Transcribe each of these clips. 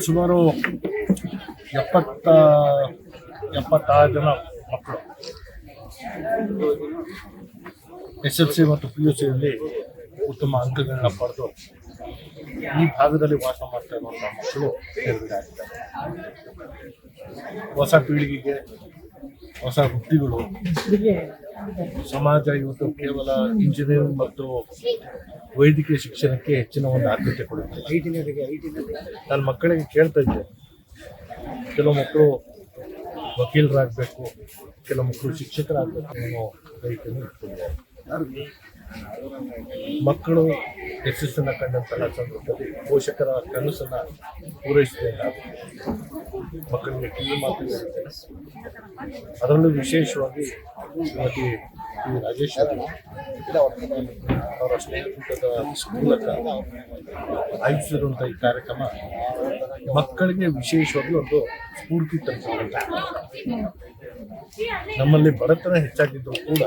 ಸುಮಾರು ಎಪ್ಪತ್ತ, ಎಪ್ಪತ್ತಾರು ಜನ ಮಕ್ಕಳು. ಎಸ್ ಎಲ್ ಸಿ ಮತ್ತು ಪಿ ಯು ಸಿಯಲ್ಲಿ ಉತ್ತಮ ಅಂಕಗಳನ್ನ ಪಡೆದು ಈ ಭಾಗದಲ್ಲಿ ವಾಸ ಮಾಡ್ತಾ ಇರುವಂಥ ಮಕ್ಕಳು ಸೇರಿದ್ದಾರೆ ಹೊಸ ಪೀಳಿಗೆಗೆ ಹೊಸ ವೃತ್ತಿಗಳು ಸಮಾಜ ಇವತ್ತು ಕೇವಲ ಇಂಜಿನಿಯರಿಂಗ್ ಮತ್ತು ವೈದ್ಯಕೀಯ ಶಿಕ್ಷಣಕ್ಕೆ ಹೆಚ್ಚಿನ ಒಂದು ಆದ್ಯತೆ ಕೊಡುತ್ತೆ. ನನ್ನ ಮಕ್ಕಳಿಗೆ ಕೇಳ್ತಾ ಇದ್ದೆ. ಕೆಲವು ಮಕ್ಕಳು ವಕೀಲರಾಗಬೇಕು, ಕೆಲವು ಮಕ್ಕಳು ಶಿಕ್ಷಕರಾಗಬೇಕು ಅನ್ನೋ ಬೈಕನ್ನು ಇಟ್ಕೊಂಡಿದ್ದಾರೆ. ಮಕ್ಕಳು ಯಶಸ್ಸನ್ನು ಕಂಡಂತಹ ಸಂದರ್ಭದಲ್ಲಿ ಪೋಷಕರ ಕನಸನ್ನು ಪೂರೈಸಿದಾಗ ಮಕ್ಕಳಿಗೆ ಕಿವಿ ಮಾತು ಅದರಲ್ಲೂ ವಿಶೇಷವಾಗಿ ಶ್ರೀಮತಿ ಪಿ. ರಾಜೇಶ್ ಅವರ ಸ್ನೇಹಿತದ ಮೂಲಕ ಆಯೋಜಿಸಿರುವಂಥ ಈ ಕಾರ್ಯಕ್ರಮ ಮಕ್ಕಳಿಗೆ ವಿಶೇಷವಾಗಿ ಒಂದು ಸ್ಫೂರ್ತಿ ತರಿಸುವಂಥ ನಮ್ಮಲ್ಲಿ ಬಡತನ ಹೆಚ್ಚಾಗಿದ್ರು ಕೂಡ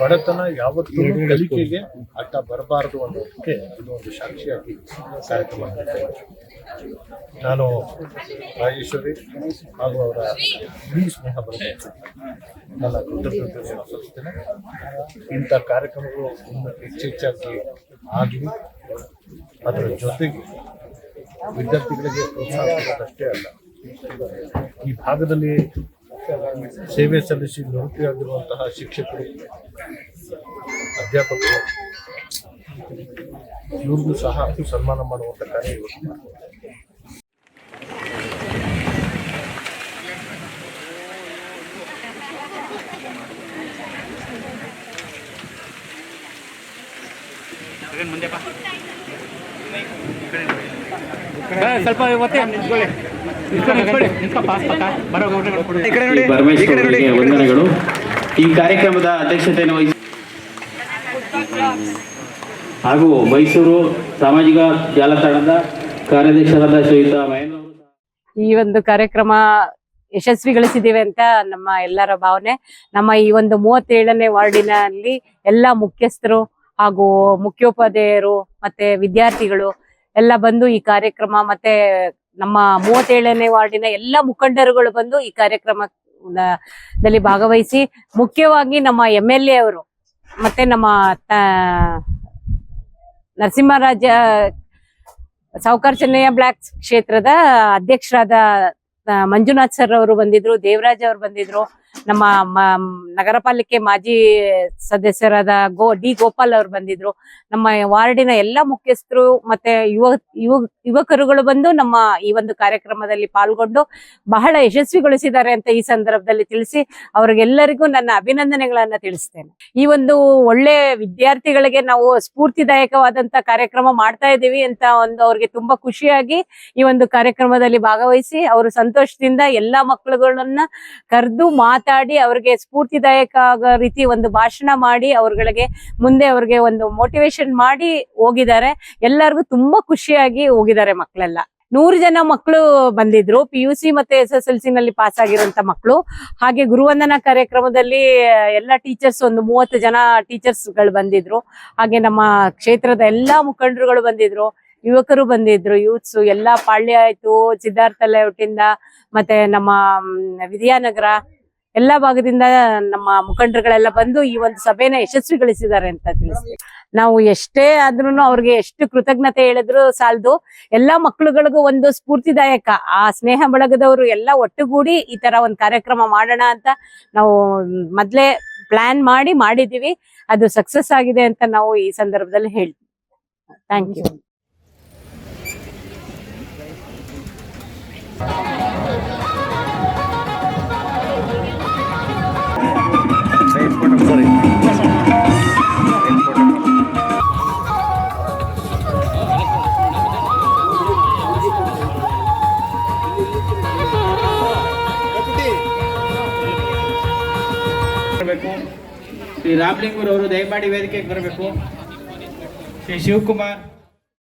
ಬಡತನ ಯಾವತ್ತೂ ಕಲಿಕೆಗೆ ಅಡ್ಡ ಬರಬಾರದು ಅನ್ನೋದಕ್ಕೆ ಇದು ಒಂದು ಸಾಕ್ಷಿಯಾಗಿ ಕಾರ್ಯಕ್ರಮ. ನಾನು ರಾಜೇಶ್ವರಿ ಹಾಗೂ ಅವರ ಸ್ನೇಹ ಬರಬೇಕು ನನ್ನ ಕೃತಜ್ಞತೆಯನ್ನು ಸಲ್ಲಿಸ್ತೇನೆ. ಇಂಥ ಕಾರ್ಯಕ್ರಮಗಳು ಹೆಚ್ಚು ಹೆಚ್ಚಾಗಿ ಆಗಲಿ ಅದರ ಜೊತೆಗೆ ವಿದ್ಯಾರ್ಥಿಗಳಿಗೆ ಪ್ರೋತ್ಸಾಹ ಅಲ್ಲ ಈ ಭಾಗದಲ್ಲಿ ಸೇವೆ ಸಲ್ಲಿಸಿ ನಿವೃತ್ತಿಯಾಗಿರುವಂತಹ ಶಿಕ್ಷಕರು ಅಧ್ಯಾಪಕರು ಇವ್ರಿಗೂ ಸಹ ಸನ್ಮಾನ ಮಾಡುವಂಥ ಕಾರ್ಯ ಮಾಡ್ತಾರೆ. ಸ್ವಲ್ಪ ವಂದನೆಗಳು. ಈ ಕಾರ್ಯಕ್ರಮದ ಅಧ್ಯಕ್ಷತೆಯನ್ನು ವಹಿಸಿ ಹಾಗೂ ಮೈಸೂರು ಸಾಮಾಜಿಕ ಜಾಲತಾಣದ ಕಾರ್ಯಾಧ್ಯಕ್ಷರಾದ ಶ್ರೀಯುತ ಮಹೇಂದ್ರ ಈ ಒಂದು ಕಾರ್ಯಕ್ರಮ ಯಶಸ್ವಿಗೊಳಿಸಿದ್ದೀವಿ ಅಂತ ನಮ್ಮ ಎಲ್ಲರ ಭಾವನೆ. ನಮ್ಮ ಈ ಒಂದು ಮೂವತ್ತೇಳನೇ ವಾರ್ಡಿನಲ್ಲಿ ಎಲ್ಲ ಮುಖ್ಯಸ್ಥರು ಹಾಗೂ ಮುಖ್ಯೋಪಾಧ್ಯಾಯರು ಮತ್ತೆ ವಿದ್ಯಾರ್ಥಿಗಳು ಎಲ್ಲ ಬಂದು ಈ ಕಾರ್ಯಕ್ರಮ ಮತ್ತೆ ನಮ್ಮ ಮೂವತ್ತೇಳನೇ ವಾರ್ಡಿನ ಎಲ್ಲ ಮುಖಂಡರುಗಳು ಬಂದು ಈ ಕಾರ್ಯಕ್ರಮದಲ್ಲಿ ಭಾಗವಹಿಸಿ, ಮುಖ್ಯವಾಗಿ ನಮ್ಮ ಎಂ ಎಲ್ ಎ ಅವರು ಮತ್ತೆ ನಮ್ಮ ನರಸಿಂಹರಾಜ ಸಾವುಕಾರ ಬ್ಲಾಕ್ ಕ್ಷೇತ್ರದ ಅಧ್ಯಕ್ಷರಾದ ಮಂಜುನಾಥ್ ಸರ್ ಅವರು ಬಂದಿದ್ರು, ದೇವರಾಜ್ ಅವರು ಬಂದಿದ್ರು. ನಮ್ಮ ನಗರ ಪಾಲಿಕೆ ಮಾಜಿ ಸದಸ್ಯರಾದ ಗೋ, ಡಿ ಗೋಪಾಲ್ ಅವರು ಬಂದಿದ್ರು. ನಮ್ಮ ವಾರ್ಡಿನ ಎಲ್ಲ ಮುಖ್ಯಸ್ಥರು ಮತ್ತೆ ಯುವ ಯುವ, ಯುವಕರುಗಳು ಬಂದು ನಮ್ಮ ಈ ಒಂದು ಕಾರ್ಯಕ್ರಮದಲ್ಲಿ ಪಾಲ್ಗೊಂಡು ಬಹಳ ಯಶಸ್ವಿಗೊಳಿಸಿದ್ದಾರೆ ಅಂತ ಈ ಸಂದರ್ಭದಲ್ಲಿ ತಿಳಿಸಿ ಅವ್ರಿಗೆಲ್ಲರಿಗೂ ನನ್ನ ಅಭಿನಂದನೆಗಳನ್ನ ತಿಳಿಸ್ತೇನೆ. ಈ ಒಂದು ಒಳ್ಳೆ ವಿದ್ಯಾರ್ಥಿಗಳಿಗೆ ನಾವು ಸ್ಫೂರ್ತಿದಾಯಕವಾದಂತ ಕಾರ್ಯಕ್ರಮ ಮಾಡ್ತಾ ಇದ್ದೀವಿ ಅಂತ ಒಂದು ಅವ್ರಿಗೆ ತುಂಬಾ ಖುಷಿಯಾಗಿ ಈ ಒಂದು ಕಾರ್ಯಕ್ರಮದಲ್ಲಿ ಭಾಗವಹಿಸಿ ಅವರು ಸಂತೋಷದಿಂದ ಎಲ್ಲಾ ಮಕ್ಕಳುಗಳನ್ನ ಕರೆದು ಮಾತಾಡಿ ಅವ್ರಿಗೆ ಸ್ಫೂರ್ತಿದಾಯಕ ಆಗೋ ರೀತಿ ಒಂದು ಭಾಷಣ ಮಾಡಿ, ಅವ್ರಗಳಿಗೆ ಮುಂದೆ ಅವ್ರಿಗೆ ಒಂದು ಮೋಟಿವೇಶನ್ ಮಾಡಿ ಹೋಗಿದ್ದಾರೆ. ಎಲ್ಲರಿಗೂ ತುಂಬಾ ಖುಷಿಯಾಗಿ ಹೋಗಿದ್ದಾರೆ ಮಕ್ಕಳೆಲ್ಲ. ನೂರು ಜನ ಮಕ್ಕಳು ಬಂದಿದ್ರು. ಪಿ ಯು ಸಿ ಮತ್ತೆ ಎಸ್ ಎಸ್ ಎಲ್ ಸಿ ನಲ್ಲಿ ಪಾಸ್ ಆಗಿರುವಂತ ಮಕ್ಕಳು. ಹಾಗೆ ಗುರುವಂದನಾ ಕಾರ್ಯಕ್ರಮದಲ್ಲಿ ಎಲ್ಲ ಟೀಚರ್ಸ್ ಒಂದು ಮೂವತ್ತು ಜನ ಟೀಚರ್ಸ್ಗಳು ಬಂದಿದ್ರು. ಹಾಗೆ ನಮ್ಮ ಕ್ಷೇತ್ರದ ಎಲ್ಲಾ ಮುಖಂಡರುಗಳು ಬಂದಿದ್ರು. ಯುವಕರು ಬಂದಿದ್ರು ಯೂತ್ಸ್ ಎಲ್ಲಾ ಪಾಳ್ಯ ಆಯ್ತು. ಸಿದ್ಧಾರ್ಥ ಲೇಔಟಿಂದ ಮತ್ತೆ ನಮ್ಮ ವಿದ್ಯಾನಗರ ಎಲ್ಲಾ ಭಾಗದಿಂದ ನಮ್ಮ ಮುಖಂಡರುಗಳೆಲ್ಲ ಬಂದು ಈ ಒಂದು ಸಭೆನ ಯಶಸ್ವಿಗೊಳಿಸಿದ್ದಾರೆ ಅಂತ ತಿಳಿಸಿ ನಾವು ಎಷ್ಟೇ ಆದ್ರೂ ಅವ್ರಿಗೆ ಎಷ್ಟು ಕೃತಜ್ಞತೆ ಹೇಳಿದ್ರು ಸಾಲದು. ಎಲ್ಲಾ ಮಕ್ಕಳುಗಳಿಗೂ ಒಂದು ಸ್ಫೂರ್ತಿದಾಯಕ. ಆ ಸ್ನೇಹ ಬಳಗದವರು ಎಲ್ಲ ಒಟ್ಟುಗೂಡಿ ಈ ತರ ಒಂದು ಕಾರ್ಯಕ್ರಮ ಮಾಡೋಣ ಅಂತ ನಾವು ಮೊದ್ಲೇ ಪ್ಲಾನ್ ಮಾಡಿ ಮಾಡಿದೀವಿ. ಅದು ಸಕ್ಸಸ್ ಆಗಿದೆ ಅಂತ ನಾವು ಈ ಸಂದರ್ಭದಲ್ಲಿ ಹೇಳ್ತೀವಿ. ಥ್ಯಾಂಕ್ ಯು ಶ್ರೀ ರಾಮಲಿಂಗೂರವರು ದಯಮಾಡಿ ವೇದಿಕೆಗೆ ಬರಬೇಕು. ಶ್ರೀ ಶಿವಕುಮಾರ್.